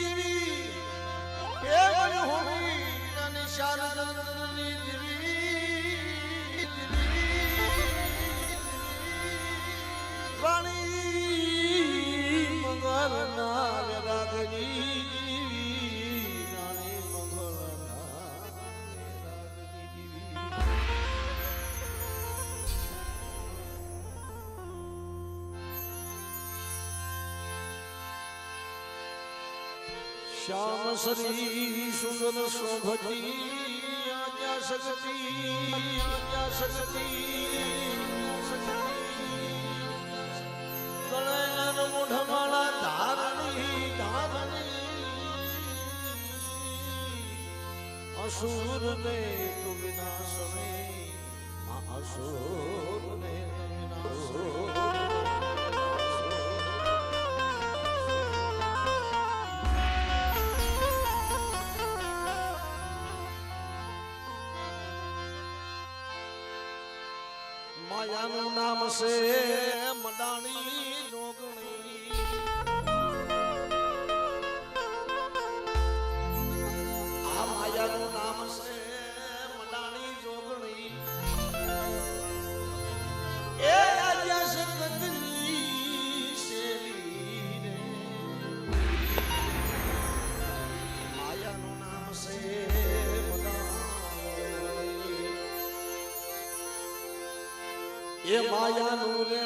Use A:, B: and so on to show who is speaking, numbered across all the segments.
A: દેવી પ્રેમની હોવી અને શારદાની દેવી श्याम श्री सुंदर शोभती आज्ञा शक्ति आज्ञा शक्ति गणन मुढमाला धारणी धारणी असुर ने तु विनाश में असुर ने विनाश માયાનું નામ છે મડાણી. એ માયાનું રે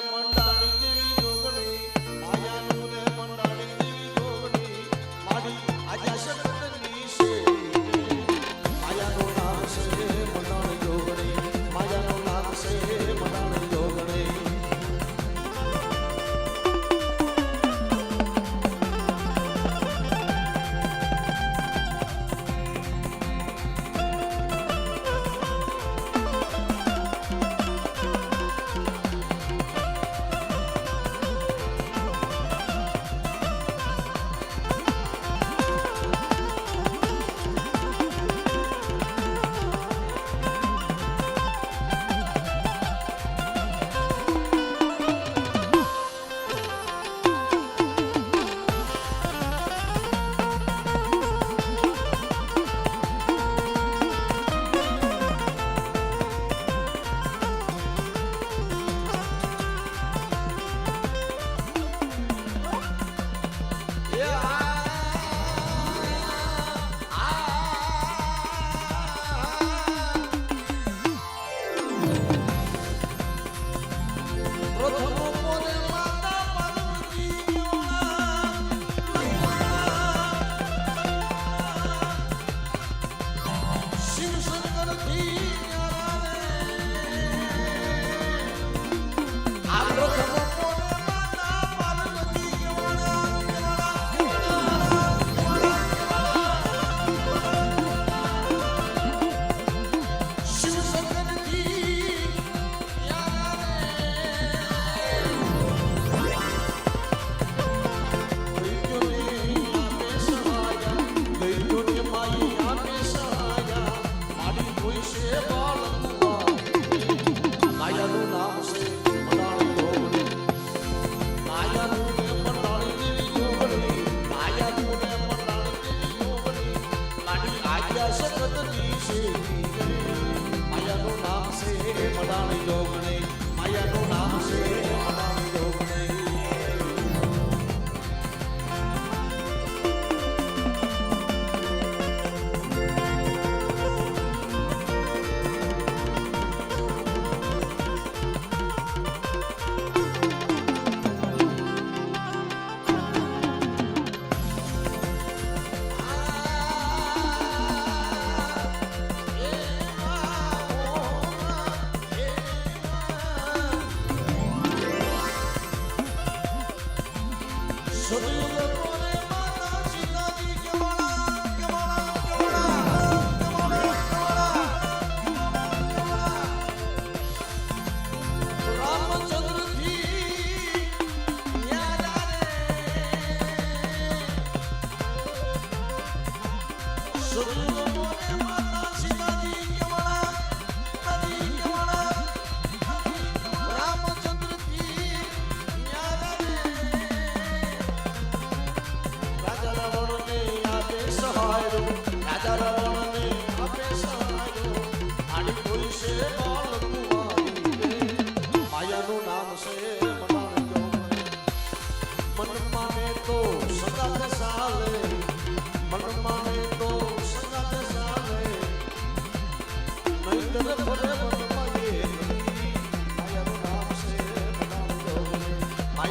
A: No.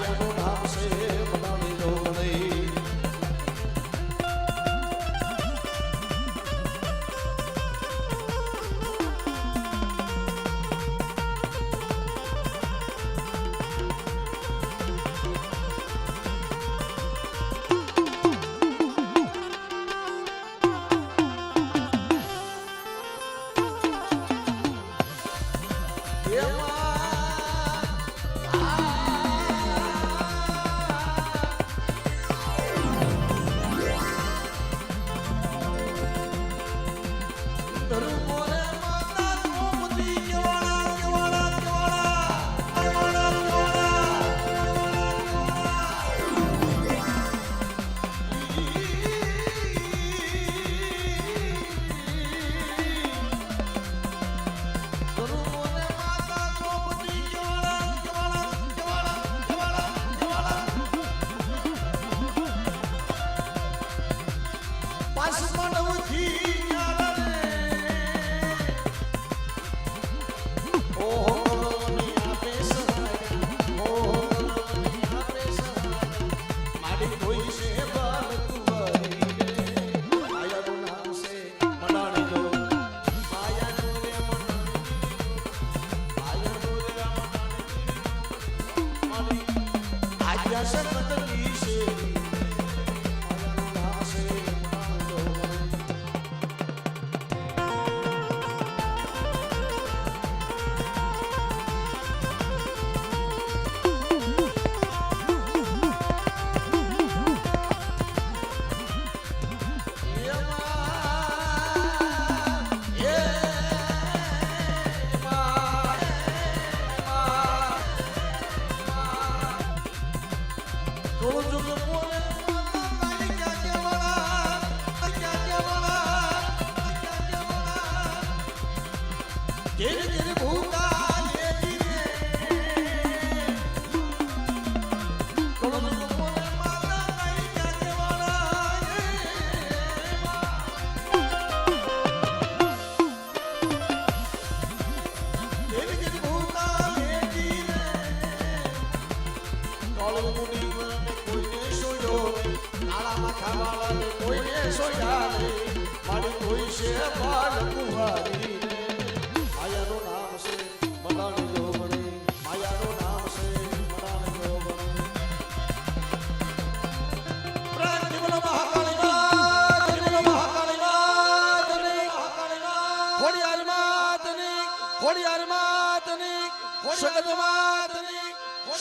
A: Bye. ધર્મોરે માતા કાળો મુની મને કોઈને સોયો નાળામાં ખાવાળાને કોઈને સોયા રે મારી કોઈ છે બાળ કુંવારી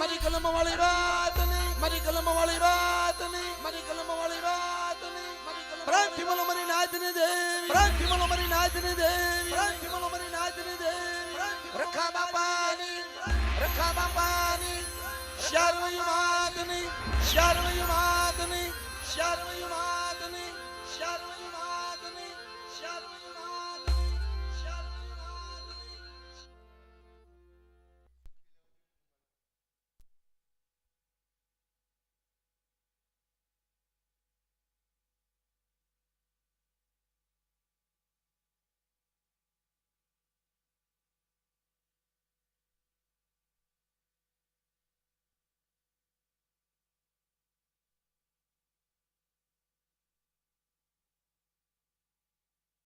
A: મારી કલમ વાળી વાત નહીં મારી કલમ વાળી વાત નહીં મારી કલમ વાળી વાત નહીં પ્રાંતિ બોલો મારી નાચની દેવી. પ્રાંતિ બોલો મારી નાચની દેવી. પ્રાંતિ બોલો મારી દેવી. રખા બાપાની રખા બાપાની શારવયું માગની શારવયું માગની શારવયું માગની શારવયું